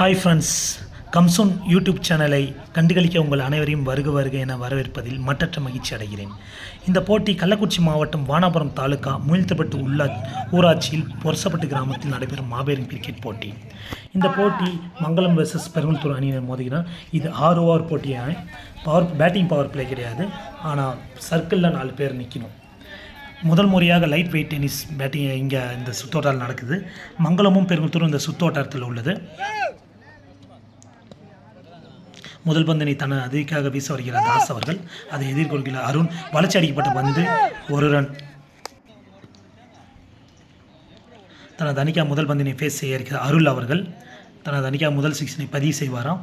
Hi friends கம்சூன் YouTube சேனலை கண்டுகளிக்க உங்கள் அனைவரையும் வருக வருக என வரவேற்பதில் மற்றற்ற மகிழ்ச்சி அடைகிறேன். இந்த போட்டி கள்ளக்குறிச்சி மாவட்டம் வானாபுரம் தாலுகா முயல்தப்பட்டு உள்ளா ஊராட்சியில் பொரசப்பட்டு கிராமத்தில் நடைபெறும் மாபெரும் கிரிக்கெட் போட்டி. இந்த போட்டி மங்களம் வெர்சஸ் பெருமல்தூர் அணியினர் மோதுகிறார் இது ஆறு ஓவர் போட்டியான பவர் பேட்டிங் பவர் பிளே கிடையாது. ஆனால் சர்க்கிளில் நாலு பேர் நிற்கணும் முதல் முறையாக லைட் வெயிட் டென்னிஸ் பேட்டிங் இங்கே இந்த சுத்தோட்டால் நடக்குது. மங்களமும் பெருங்குத்தூரும் இந்த சுத்தோட்டத்தில் உள்ளது. முதல் பந்தினை தன அதிகாக வீச வருகிறார் தாஸ் அவர்கள். அதை எதிர்கொள்கிறார் அருண். வளர்ச்சி அடிக்கப்பட்ட பந்து ஒரு ரன் தனது அணிக்கா முதல் பந்தினை ஃபேஸ் செய்ய இருக்கிறார் அருள் அவர்கள் தனது அணிக்கா முதல் சிக்ஸினை பதிவு செய்வாராம்.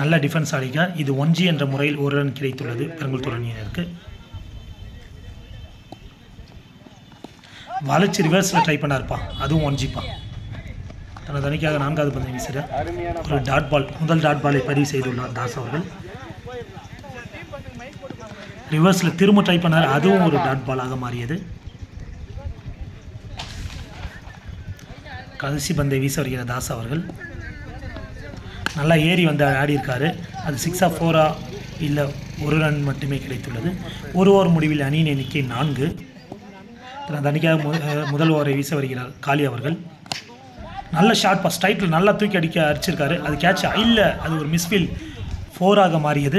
நல்ல டிஃபென்ஸ் ஆடிக்க இது ஒன்ஜி என்ற முறையில் ஒரு ரன் கிடைத்துள்ளது பெருங்குத்தூர் அணியினருக்கு வளர்ச்சி ரிவர்ஸில் ட்ரை பண்ணார்ப்பா. அதுவும் ஒன்ஜிப்பா தனது அணிக்காக நான்காவது பந்தை வீசுகிற ஒரு டாட் பால் முதல் டாட் பாலை பதிவு செய்துள்ளார் தாஸ் அவர்கள். ரிவர்ஸில் திரும்ப ட்ரை பண்ணார். அதுவும் ஒரு டாட் பாலாக மாறியது. கடைசி பந்தை வீச வருகிற தாஸ் அவர்கள். நல்லா ஏறி வந்து ஆடியிருக்காரு. அது சிக்ஸா ஃபோரா இல்லை ஒரு ரன் மட்டுமே கிடைத்துள்ளது. ஒரு ஓவர் முடிவில் அணியின் எண்ணிக்கை நான்கு. தனது அணிக்காக முதல் ஓவரை வீச வருகிறார் காளி அவர்கள். நல்ல ஷாட் ஸ்ட்ரைட்டில் நல்லா தூக்கி அடிக்க அடிச்சிருக்காரு. அது கேட்ச் இல்லை. அது ஒரு மிஸ்ஃபீல் ஃபோராக மாறியது.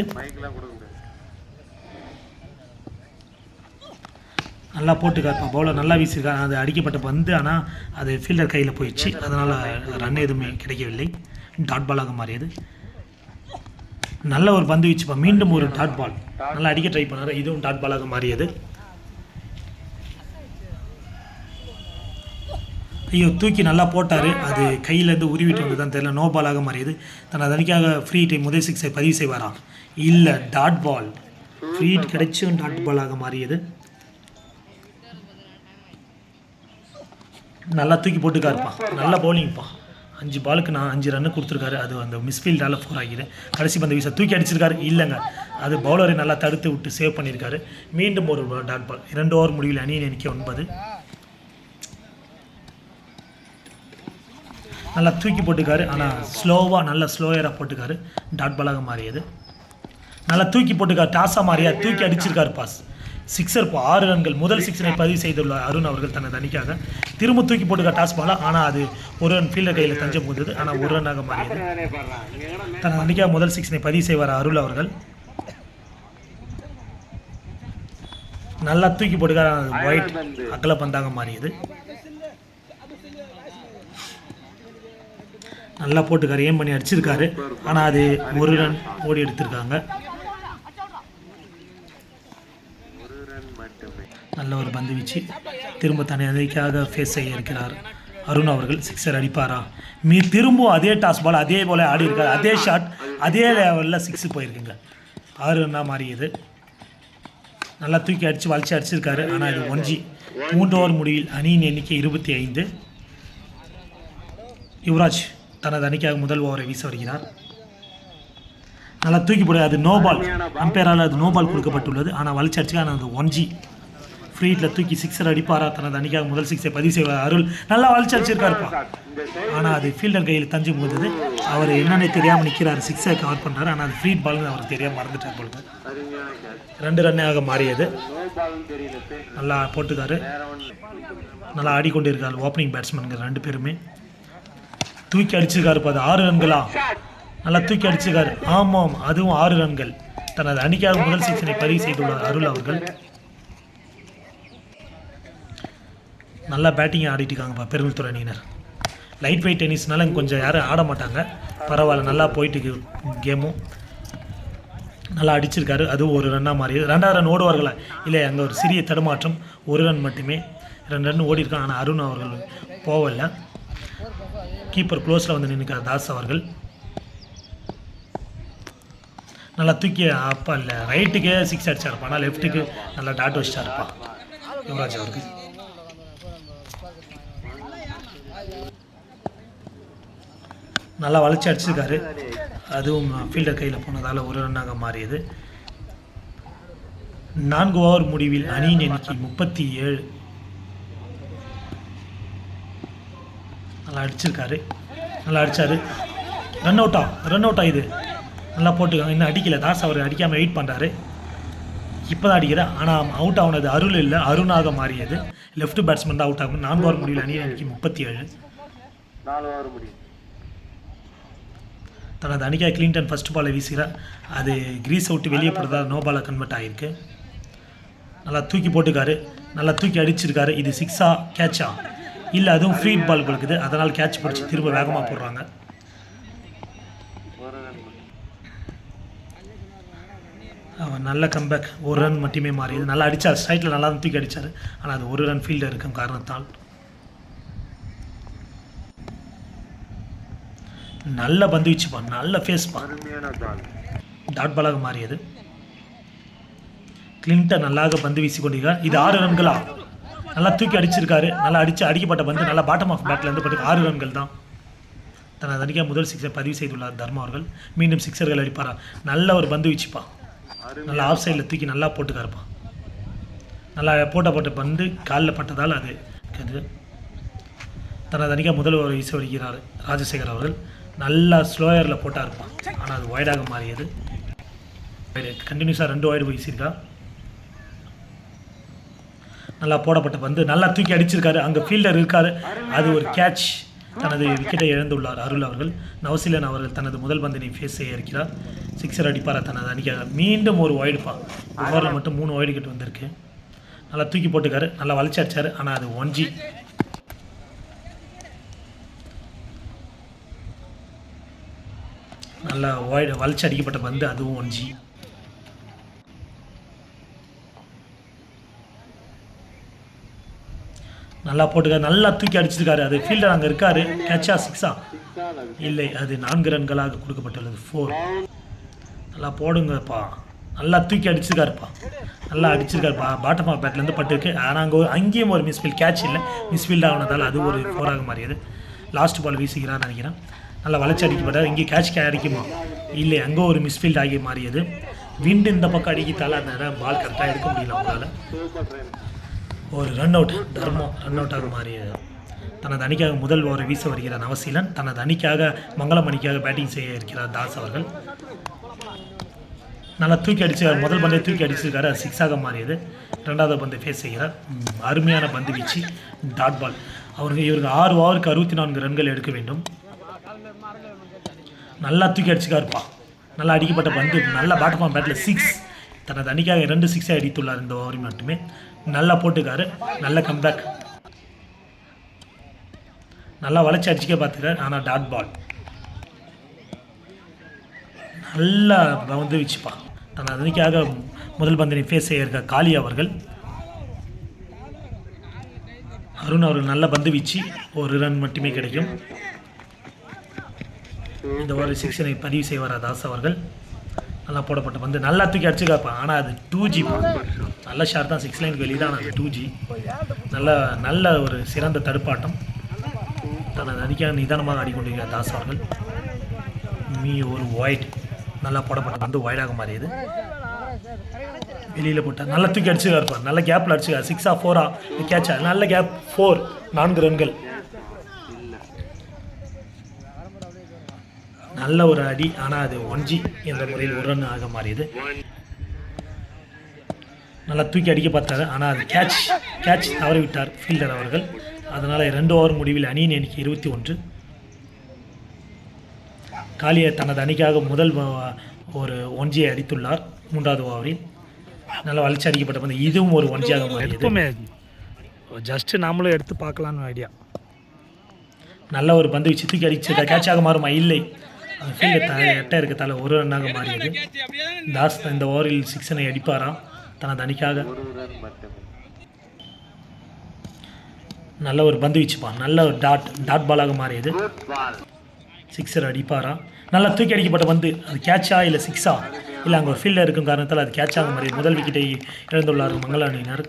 நல்லா போட்டுக்காருப்பான் பவுலர் நல்லா வீசியிருக்காரு அது அடிக்கப்பட்ட பந்து. ஆனால் அது ஃபீல்டர் கையில் போயிடுச்சு. அதனால் ரன் எதுவுமே கிடைக்கவில்லை. டாட் பாலாக மாறியது. நல்ல ஒரு பந்து வீச்சுப்பா மீண்டும் ஒரு டாட் பால் நல்லா அடிக்க ட்ரை பண்ணாரு. இதுவும் டாட் பாலாக மாறியது. ஐயோ தூக்கி நல்லா போட்டார். அது கையிலேருந்து உருவிட்டு வந்து தான் தெரியல நோ பாலாக மாறியது. தன் அதனைக்காக ஃப்ரீ டைம் முதல் சிக்ஸை பதிவு செய்வாரா? இல்லை டாட் பால் ஃப்ரீ கிடைச்சும் டாட் பாலாக மாறியது. நல்லா தூக்கி போட்டுக்காருப்பா. நல்லா பவுலிங்ப்பா அஞ்சு பாலுக்கு நான் அஞ்சு ரன்னு கொடுத்துருக்காரு. அது அந்த மிஸ்ஃபீல்டால் ஃபோர் ஆகிடு கடைசி பந்த வீசை தூக்கி அடிச்சிருக்காரு. இல்லைங்க. அது பவுலரை நல்லா தடுத்து விட்டு சேவ் பண்ணியிருக்காரு. மீண்டும் ஒரு டாட் பால் இரண்டு ஓவர் முடிவில் அணியின் எண்ணிக்கை ஒன்பது. நல்லா தூக்கி போட்டுக்காரு. ஆனால் ஸ்லோவாக நல்லா ஸ்லோயராக போட்டுக்காரு. டாட் பாலாக மாறியது. நல்லா தூக்கி போட்டுக்கார். டாஸாக மாறியா? தூக்கி அடிச்சிருக்கார் பாஸ் சிக்ஸர் இப்போ ஆறு ரன்கள். முதல் சிக்ஸரை பதிவு செய்துள்ளார் அருண் அவர்கள் தனது அணிக்காக. திரும்ப தூக்கி போட்டுக்கார் டாஸ் பாலா ஆனால் அது ஒரு ரன் ஃபீல்டர் கையில் தஞ்சம் போந்தது ஆனால் ஒரு ரன்னாக மாறியது. தனது அணிக்காக முதல் சிக்ஸனை பதிவு செய்வார் அருள் அவர்கள். நல்லா தூக்கி போட்டுக்கார். ஒயிட் அக்கலை பந்தாக மாறியது. நல்லா போட்டுக்காரு ஏம் பண்ணி அடிச்சிருக்காரு. ஆனால் அது ஒரு ரன் ஓடி எடுத்திருக்காங்க. நல்ல ஒரு பந்து வீச்சு. திரும்ப தன்னை அதைக்காக ஃபேஸ் செய்ய இருக்கிறார்? அருண் அவர்கள் சிக்ஸர் அடிப்பாரா? மீ திரும்பவும் அதே டாஸ் பால் அதே போல் ஆடி இருக்காரு. அதே ஷாட் அதே லெவலில் சிக்ஸ் போயிருக்குங்க. ஆறு ரன்னாக மாறியது. நல்லா தூக்கி அடித்து வளர்ச்சி அடிச்சிருக்காரு. ஆனால் இது ஒன்ஜி மூன்று ஓவர் முடிவில் அணியின் எண்ணிக்கை இருபத்தி ஐந்து. யுவராஜ் தனது அணிக்காக முதல் ஓவரை வீச வருகிறார். நல்லா தூக்கி போட அது நோ பால் அம்பையரால் அது நோபால் கொடுக்கப்பட்டுள்ளது. ஆனால் வலிச்சு அடிச்சுக்கான அது ஒன் ஜி ஃப்ரீட்டில் தூக்கி சிக்ஸர் அடிப்பாரா? தனது அணிக்காக முதல் சிக்ஸை பதிவு செய்வார். அருள் நல்லா வலிச்சு அடிச்சிருக்காருப்பா ஆனால் அது ஃபீல்டர் கையில் தஞ்சு போகுது. அவர் என்னென்ன தெரியாமல் நிற்கிறார் சிக்ஸை கவர் பண்ணுறாரு ஆனால் அது ஃப்ரீ பால்னு அவருக்கு தெரியாமல் மறந்துட்டார் பொழுது ரெண்டு ரன்னாக மாறியது. நல்லா போட்டுக்காரு. நல்லா ஆடிக்கொண்டு இருக்கார் ஓப்பனிங் பேட்ஸ்மேனுங்க ரெண்டு பேருமே. தூக்கி அடிச்சிருக்காரு அது ஆறு ரன்களா? நல்லா தூக்கி அடிச்சிருக்காரு. ஆமாம் அதுவும் ஆறு ரன்கள். தனது அணிக்காக முதல் சிக்ஸனை பதிவு செய்துள்ளார் அருள் அவர்கள். நல்லா பேட்டிங் ஆடிட்டு இருக்காங்கப்பா பெருங்குத்துறை அணியினர். லைட் வெயிட் டென்னிஸ்னால இங்க கொஞ்சம் யாரும் ஆட மாட்டாங்க. பரவாயில்ல நல்லா போயிட்டு கேமும் நல்லா அடிச்சிருக்காரு. அதுவும் ஒரு ரன்னாக மாறியது. ரெண்டாவது ரன் ஓடுவார்களா? இல்லை அங்கே ஒரு சிறிய தடுமாற்றம் ஒரு ரன் மட்டுமே. ரெண்டு ரன் ஓடி இருக்காங்க ஆனால் அருண் அவர்கள் போகல. கீப்பர் க்ளோஸில் வந்து நின்றுக்கார் தாஸ் அவர்கள். நல்லா தூக்கி அப்பா இல்லை ரைட்டுக்கே சிக்ஸ் அடிச்சாருப்பா. ஆனால் லெஃப்ட்டுக்கு நல்லா டாட் வச்சிட்டாருப்பா. யுவராஜ் அவருக்கு. நல்லா வளைச்சி அடிச்சிருக்காரு. அதுவும் ஃபீல்டர் கையில் போனதால் ஒரு ரன்னாக மாறியது. நான்கு ஓவர் முடிவில் அணியின் எண்ணிக்கை முப்பத்தி ஏழு. நல்லா அடிச்சிருக்காரு. நல்லா அடிச்சாரு. ரன் அவுட்டா ரன் அவுட்டா இது? நல்லா போட்டுக்காங்க இன்னும் அடிக்கல. தாஸ் அவர் அடிக்காமல் வெயிட் பண்ணுறாரு இப்போ தான் அடிக்கிறேன் ஆனால் அவுட் ஆனது அருள் இல்லை. அருணாக மாறியது. லெஃப்ட் பேட்ஸ்மேன் தான் அவுட் ஆகும். நான்கு ஓவர் முடியல. அணி அணிக்கு முப்பத்தி ஏழு தனது அணிக்காக கிளின்டன் ஃபர்ஸ்ட் பாலை வீசுகிறார் அது கிரீஸை விட்டு வெளியே போடுறதா நோ பாலாக கன்வெர்ட் ஆகிருக்கு நல்லா தூக்கி போட்டுக்காரு. நல்லா தூக்கி அடிச்சிருக்காரு. இது சிக்ஸா கேட்சா இல்லை அதுவும் ஃப்ரீ பால் கொடுக்குது. அதனால் கேட்ச் பிடிச்சி திரும்ப வேகமாக போடுறாங்க. அவன் நல்ல கம்பேக் ஒரு ரன் மட்டுமே மாறியது நல்லா அடித்தார் ஸ்ட்ரைட்டில் நல்லா தான் தூக்கி அடித்தார் ஆனால் அது ஒரு ரன் ஃபீல்டில் இருக்கும் காரணத்தால். நல்ல பந்து வீச்சுப்பான் நல்ல ஃபேஸ் பா டாட் பாலாக மாறியது. கிளின்டன் நல்லாக பந்து வீசி கொண்டிருக்கார் இது ஆறு ரன்களா நல்லா தூக்கி அடிச்சிருக்காரு. நல்லா அடிச்சு அடிக்கப்பட்ட பந்து நல்லா பாட்டம் ஆஃப் பேட்லேருந்து போட்டு ஆறு ரன்கள் தான். தனது அணிக்கா முதல் சிக்ஸர் பதிவு செய்துள்ளார் தர்மா அவர்கள். மீண்டும் சிக்ஸர்கள் அடிப்பாரா? நல்ல ஒரு பந்து வீச்சுப்பா. நல்லா ஆஃப் சைடில் தூக்கி நல்லா போட்டுக்காருப்பா. நல்லா போட்ட போட்ட பந்து காலில் பட்டதால் அது அது தனது அணிக்கா முதல் ஒரு வீச வருகிறார் ராஜசேகர் அவர்கள். நல்லா ஸ்லோயரில் போட்டாருப்பா. ஆனால் அது ஒய்டாக மாறியது. கண்டினியூஸாக ரெண்டு ஒய்டு வீசியிருக்கா நல்லா போடப்பட்ட பந்து. நல்லா தூக்கி அடிச்சிருக்காரு. அங்கே ஃபீல்டர் இருக்காரு. அது ஒரு கேட்ச் தனது விக்கெட்டை இழந்துள்ளார் அருள் அவர்கள். நவசீலன் அவர்கள் தனது முதல் பந்தினை ஃபேஸ் செய்ய இருக்கிறார். சிக்ஸர் அடிப்பார் தனது அணிக்காக? மீண்டும் ஒரு ஒயிடுப்பா ஓவரில் மட்டும் மூணு ஒய்டு கிட்ட வந்திருக்கு. நல்லா தூக்கி போட்டுக்காரு நல்லா வலிச்சு அடிச்சார். ஆனால் அது ஒன் ஜி நல்லா ஒய்டு வலிச்சு அடிக்கப்பட்ட பந்து. அதுவும் ஒன் ஜி நல்லா போட்டுக்காரு நல்லா தூக்கி அடிச்சிருக்காரு அது. ஃபீல்டர் அங்கே இருக்காரு. கேட்சா சிக்ஸா இல்லை அது நான்கு ரன்களாக கொடுக்கப்பட்டுள்ளது. ஃபோர் நல்லா போடுங்கப்பா. நல்லா தூக்கி அடிச்சிருக்காருப்பா. நல்லா அடிச்சிருக்காருப்பா. பாட்டம் ஆஃப் பேட்லேருந்து பட்டிருக்கு ஆனால் அங்கே ஒரு அங்கேயும் ஒரு மிஸ்ஃபீல்ட் கேட்ச் இல்லை. மிஸ்ஃபீல்ட் ஆனதால் அது ஒரு ஃபோராக மாறியது. லாஸ்ட் பால் வீசுகிறான்னு நினைக்கிறேன். நல்லா வளர்ச்சி அடிக்கப்பட்டார். இங்கே கேட்ச் அடிக்குமா? இல்லை அங்கே ஒரு மிஸ்ஃபீல்ட் ஆகி மாறியது. விண்டு இந்த பக்கம் அடிக்கத்தால அந்த பால் கரெக்டாக எடுக்க முடியல அவங்களால. ஒரு ரன் அவுட் தர்மம் ரன் அவுட்டாக மாறியது தனது அணிக்காக முதல் ஓவரை வீச வருகிறார் நவசீலன். தனது அணிக்காக மங்களம் அணிக்காக பேட்டிங் செய்ய இருக்கிறார் தாஸ் அவர்கள். நல்லா தூக்கி அடிச்சு முதல் பந்தை தூக்கி அடிச்சிருக்காரு. அது சிக்ஸாக மாறியது. ரெண்டாவது பந்தை ஃபேஸ் செய்கிறார். அருமையான பந்து வீச்சு. டாட் பால் அவருக்கு இவருக்கு ஆறு ஓவருக்கு அறுபத்தி நான்கு ரன்கள் எடுக்க வேண்டும். நல்லா தூக்கி அடிச்சுக்காருப்பா நல்லா அடிக்கப்பட்ட பந்து. நல்ல பேட்மான் பேட்டில் சிக்ஸ் தனது அணிக்காக ரெண்டு சிக்ஸை அடித்துள்ளார் இந்த ஓவரில் மட்டுமே. நல்லா போட்டுக்காரு. நல்ல கம்பேக் நல்லா வளைச்சி அடிச்சுக்க பார்த்துக்காரு ஆனால் டாட் பால் நல்லா வந்து வச்சுப்பான் நான் அதனைக்காக முதல் பந்தினை ஃபேஸ் செய்ய இருக்க காளி அவர்கள். அருண் அவர்கள் நல்ல பந்து வீச்சு. ஒரு ரன் மட்டுமே கிடைக்கும். இந்த ஒரு செக்ஷனை பதிவு செய்வார் தாஸ் அவர்கள்? நல்லா போடப்பட்ட பந்து. நல்லா தூக்கி அடிச்சுக்காப்பா. ஆனால் அது டூ ஜி நல்ல ஷார்ட் தான். சிக்ஸ் லைனுக்கு வெளியே தான் டூ ஜி நல்ல நல்ல ஒரு சிறந்த தடுப்பாட்டம். தனது அதிகம் நிதானமாக ஆடிக்கொண்டிருக்கிறார் தாஸ் அவர்கள். மீ ஒரு ஒயிட் நல்லா போடப்பட்ட பந்து ஒயிடாக மாறியது. வெளியில் போட்டார் நல்லா தூக்கி அடிச்சு இருப்பார் நல்ல கேப்பில் அடிச்சுக்கா. சிக்ஸா ஃபோரா கேட்சா நல்ல கேப் ஃபோர் நான்கு ரன்கள். நல்ல ஒரு அடி ஆனால் அது ஒன்ஜி என்ற முறையில் ஒரு ரன் ஆக மாறியது. நல்லா தூக்கி அடிக்க பார்த்தாரு ஆனால் அது கேட்ச் கேட்ச் தவறி விட்டார் ஃபீல்டர் அவர்கள். அதனால் ரெண்டு ஓவர் முடிவில் அணியின் எண்ணிக்கை இருபத்தி ஒன்று. காலியை தனது அணிக்காக முதல் ஒரு ஒன்ஜியை அடித்துள்ளார் மூன்றாவது ஓவரில் நல்லா வலிச்சு அடிக்கப்பட்ட பந்து. இதுவும் ஒரு ஒன்ஜியாக மாறியது. ஜஸ்ட்டு நாமளும் எடுத்து பார்க்கலான்னு ஐடியா நல்ல ஒரு பந்து வச்சு. தூக்கி அடிச்சு கேட்சாக மாறுமா? இல்லை. ஃபீல்டு த எட்ட இருக்கத்தால ஒரு ரன்னாக மாறியது தாஸ் இந்த ஓவரில் சிக்ஸனை அடிப்பாராம். தனது அணிக்காக நல்ல ஒரு பந்து வீச்சுப்பான் நல்ல ஒரு டாட் டாட் பாலாக மாறியது. சிக்ஸர் அடிப்பாரா நல்லா தூக்கி அடிக்கப்பட்ட பந்து. அது கேட்சா இல்லை சிக்ஸா இல்லை அங்கே ஒரு ஃபீல்டர் இருக்கும் காரணத்தால் அது கேட்சாக மாறியது. முதல் விக்கெட்டை இழந்துள்ளார் மங்கள அணியினர்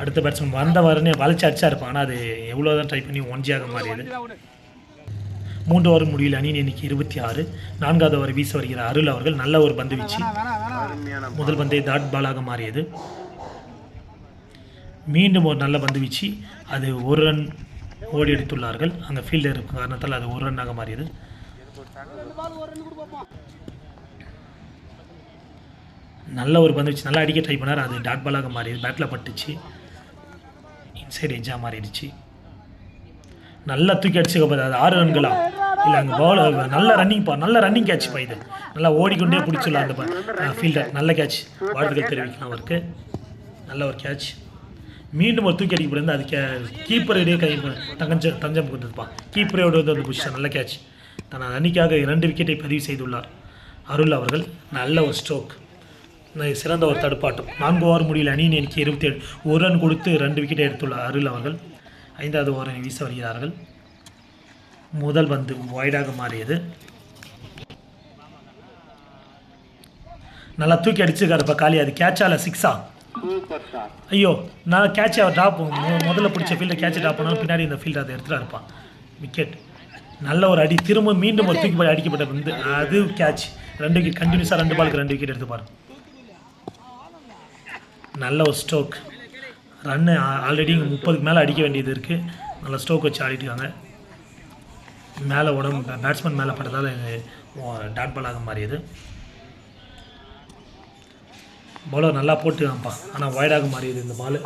அடுத்த பேட்ஸ்மேன் வந்த வரனே வளைச்சு அடிச்சா இருப்பான் ஆனால் அது எவ்வளோ தான் ட்ரை பண்ணி ஒன்ஜியாக மாறியது. மூன்று ஓவர் முடிவில் அணியின் எண்ணிக்கை இருபத்தி ஆறு. நான்காவது ஓவர் வீச வருகிற அருள் அவர்கள் நல்ல ஒரு பந்து வீச்சு. அருமையான முதல் பந்தை டாட் பாலாக மாறியது. மீண்டும் ஒரு நல்ல பந்து வீச்சு. அது ஒரு ரன் ஓடி எடுத்துள்ளார்கள். அந்த ஃபீல்டர் இருக்கும் காரணத்தால் அது ஒரு ரன்னாக மாறியது. நல்ல ஒரு பந்து வச்சு. நல்லா அடிக்க ட்ரை பண்ணார். அது டாட் பாலாக மாறியது. பேட்டில் பட்டுச்சு. இன்சைட் எஜ்ஜாக மாறிடுச்சு. நல்லா தூக்கி அடிச்சுக்க போது அது ஆறு ரன்களா? இல்லை அங்கே பால் நல்ல ரன்னிங் பா நல்ல ரன்னிங் கேட்ச் பா இது. நல்லா ஓடிக்கொண்டே பிடிச்சிடலாம் அந்த ஃபீல்டர் நல்ல கேட்ச் வாழ்த்துக்கள் தெரிவிக்கலாம் அவருக்கு. நல்ல ஒரு கேட்ச் மீண்டும் ஒரு தூக்கி அடிக்கப்படுது அது கே கீப்பர் இடையே கை தஞ்சம் தஞ்சம் கொண்டிருப்பான் கீப்பரோட வந்து அந்த பொசிஷன் நல்ல கேட்ச் தன் அணிக்காக இரண்டு விக்கெட்டை பதிவு செய்துள்ளார். அருள் அவர்கள் நல்ல ஒரு ஸ்ட்ரோக் சிறந்த ஒரு தடுப்பாட்டம். நான்கு ஓவர் முடியல. அணியின் எனக்கு இருபத்தி ஏழு ஒரு ரன் கொடுத்து ரெண்டு விக்கெட்டை எடுத்துள்ளார். அருள் அவர்கள். ஐந்தாவது ஓவரை வீச வருகிறார்கள். முதல் பந்து வாய்டாக மாறியது. நல்லா தூக்கி அடிச்சிருக்காருப்பா காலி அது கேட்சால சிக்ஸா ஐயோ நான் கேட்ச் அவர் ட்ராப் முதல்ல பிடிச்ச ஃபீல்டை கேட்ச் ட்ராப் பண்ணாலும் பின்னாடி இந்த ஃபீல்டை அதை எடுத்துகிட்டு இருப்பான் விக்கெட் நல்ல ஒரு அடி. திரும்ப மீண்டும் ஒரு தூக்கி போய் அடிக்கப்பட்ட பந்து. அது கேட்ச் ரெண்டு விக்கெட் கண்டினியூஸாக ரெண்டு பாலுக்கு ரெண்டு விக்கெட் எடுத்துப்பார். நல்ல ஒரு ஸ்ட்ரோக் ரன்னு ஆல்ரெடி இங்கே முப்பதுக்கு மேலே அடிக்க வேண்டியது இருக்குது நல்லா ஸ்ட்ரோக் வச்சு ஆடிட்டுருக்காங்க மேலே உடம்பு பேட்ஸ்மேன் மேலே பட்டதால் டாட் பாலாக மாறியது. பவுலர் நல்லா போட்டுக்கான்ப்பா. ஆனால் வைடாக மாறியது இந்த பால்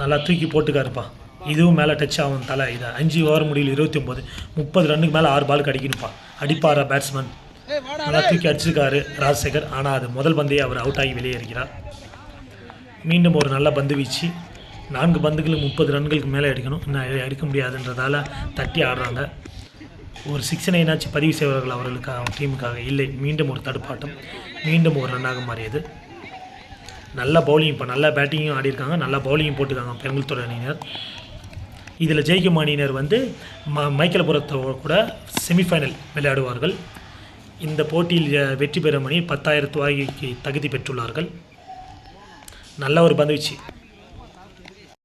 நல்லா தூக்கி போட்டுக்காருப்பா. இதுவும் மேலே டச் ஆகும் தலை. இது அஞ்சு ஓவர் முடியல இருபத்தி ஒம்பது முப்பது ரன்னுக்கு மேலே ஆறு பால் அடிக்கணும்ப்பா. அடிப்பாரா பேட்ஸ்மேன் நல்லா தூக்கி அடிச்சிருக்காரு ராஜசேகர். ஆனால் அது முதல் பந்தே அவர் அவுட் ஆகி வெளியேறுகிறார் மீண்டும் ஒரு நல்ல பந்து வீச்சு. நான்கு பந்துகளுக்கு முப்பது ரன்களுக்கு மேலே அடிக்கணும். இன்னும் அடிக்க முடியாதுன்றதால தட்டி ஆடுறாங்க. ஒரு சிக்ஸனை என்னாச்சும் பதிவு செய்வார்கள் அவர்களுக்காக டீமுக்காக இல்லை. மீண்டும் ஒரு தடுப்பாட்டம். மீண்டும் ஒரு ரன்னாக மாறியது. நல்ல பவுலிங் இப்போ நல்லா பேட்டிங்கும் ஆடியிருக்காங்க. நல்லா பவுலிங்கும் போட்டுருக்காங்க பெருங்குளத்தூர் அணியினர். இதில் ஜெயிக்கும் அணியினர் வந்து ம மைக்கேலபுரத்தோட கூட செமிஃபைனல் விளையாடுவார்கள். இந்த போட்டியில் வெற்றி பெறும் அணி பத்தாயிரத்து ரூபாய்க்கு தகுதி பெற்றுள்ளார்கள். நல்ல ஒரு பந்து வீச்சு